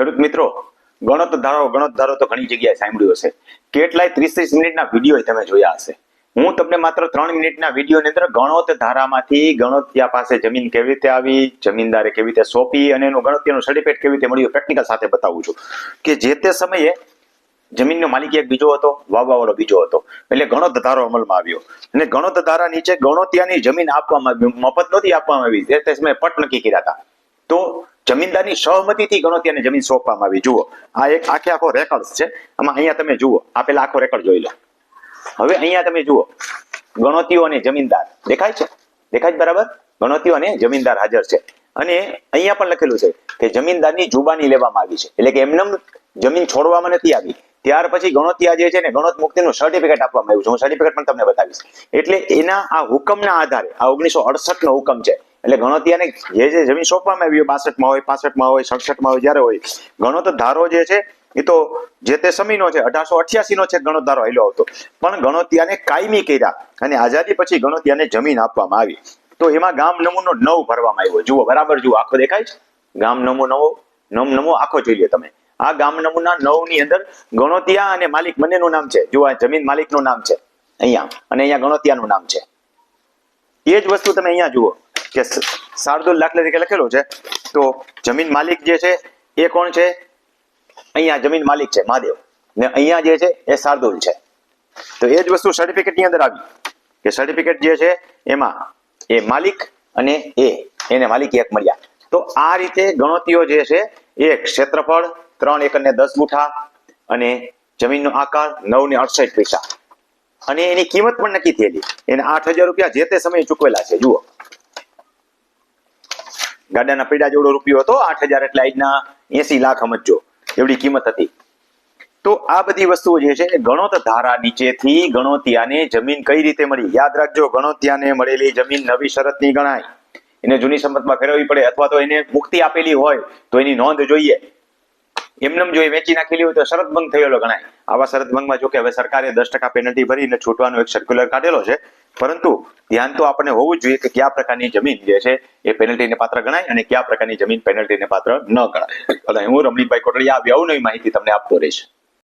ખેડૂત મિત્રો, ગણત ધારો ગણત ધારો તો ઘણી જગ્યાએ સાંભળ્યું હશે. કેટલાય ત્રીસ ત્રીસ મિનિટના વીડિયો તમે જોયા હશે. હું તમને માત્ર ત્રણ મિનિટના વિડીયોની અંદર ગણોત ધારામાંથી ગણોતિયા પાસે જમીન કેવી રીતે આવી, જમીનદારે કેવી રીતે સોંપી અને એનું ગણોતિયાનું સર્ટિફિકેટ કેવી રીતે મળ્યું પ્રેક્ટિકલ સાથે બતાવું છું. કે જે તે સમયે જમીનનો માલિક એક બીજો હતો, વાવવાવાળો બીજો હતો. એટલે ગણોત ધારો અમલમાં આવ્યો. અને ગણોત ધારા નીચે ગણોતિયાની જમીન આપવામાં, મફત નહોતી આપવામાં આવી. તે સમયે પટ નક્કી કર્યા હતા. તો જમીનદારની સહમતિથી અને જમીન સોંપવામાં આવી. જુઓ, આ એક આખે આખો રેકોર્ડ છે. આમાં અહીંયા તમે જુઓ આ આખો રેકોર્ડ જોઈ લો. હવે અહીંયા તમે જુઓ, ગણોતીઓ અને જમીનદાર. દેખાય છે? દેખાય છે બરાબર? ગણોતીઓ અને જમીનદાર હાજર છે. અને અહીંયા પણ લખેલું છે કે જમીનદારની જુબાની લેવામાં આવી છે. એટલે કે એમને જમીન છોડવામાં નથી આવી. ત્યાર પછી ગણોતિયા જે છે ને, ગણોત મુક્તિનું સર્ટિફિકેટ આપવામાં આવ્યું છે. હું સર્ટિફિકેટ પણ તમને બતાવીશ. એટલે એના આ હુકમના આધારે, આ ઓગણીસો અડસઠ નો હુકમ છે. એટલે ગણોતિયાને જે જે જમીન સોંપવામાં આવી બાસઠમાં હોય, પાસઠમાં હોય, સડસઠમાં હોય, જ્યારે હોય ગણોત ધારો જે છે, એ તો જે તે સમયનો છે, અઢારસો અઠ્યાસી નો છે ગણોત ધારો હેલો આવતો. પણ ગણોતિયાને કાયમી કર્યા અને આઝાદી પછી ગણોતિયાને જમીન આપવામાં આવી. તો એમાં ગામ નમૂનો નવ ભરવામાં આવ્યો. જુઓ, બરાબર જુઓ, આખો દેખાય છે? ગામ નમો નમ નમો આખો જોઈ લો તમે. આ ગામ નમૂના નવની અંદર ગણોતિયા અને માલિક બંનેનું નામ છે. જુઓ જમીન માલિકનું નામ છે. અહીંયા, અને અહીંયા ગણોતિયાનું નામ છે. એ જ વસ્તુ તમે અહીંયા જુઓ. કે શાર્દુલ દાખલા તરીકે લખેલો છે, તો જમીન માલિક જે છે, એ કોણ છે? અહીંયા જમીન માલિક છે, મહાદેવ. ને અહીંયા જે છે, એ શાર્દુલ છે. તો એ જ વસ્તુ સર્ટિફિકેટની અંદર આવી. કે સર્ટિફિકેટ જે છે, એમાં એ માલિક અને એ, એને માલિક એક મળ્યા. તો આ રીતે ગણતરીઓ જે છે, એ ક્ષેત્રફળ ત્રણ એકર ને દસ ગુઠા અને જમીનનો આકાર નવ ને અડસઠ પૈસા. અને એની કિંમત પણ નક્કી થયેલી. એને આઠ હજાર રૂપિયા જે તે સમયે ચૂકવેલા છે, જુઓ. ગાડાના પૈડા જેવડો રૂપિયો હતો, આઠ હજાર એટલે આજના એસી લાખ સમજો. એવડી કિંમત હતી. તો આ બધી વસ્તુઓ જે છે ગણોત ધારા નીચેથી ગણોતિયાને જમીન કઈ રીતે મળી? યાદ રાખજો, ગણોતિયાને મળેલી જમીન નવી શરતની ગણાય. એને જૂની સંમતમાં ફેરવવી પડે અથવા તો એને મુક્તિ આપેલી હોય, તો એની નોંધ જોઈએ. એમનેમ જો એ વેચી નાખેલી હોય તો શરત ભંગ થયેલો ગણાય. આવા શરત ભંગમાં જો કે હવે સરકારે દસ ટકા પેનલ્ટી ભરીને છૂટવાનો એક સર્ક્યુલર કાઢેલો છે. પરંતુ ધ્યાન તો આપણને હોવું જોઈએ કે કયા પ્રકારની જમીન જે છે એ પેનલ્ટીને પાત્ર ગણાય અને કયા પ્રકારની જમીન પેનલ્ટીને પાત્ર ન ગણાય. અને હું રમણીકભાઈ આ આવી અવનવી માહિતી તમને આપતો રહીશ.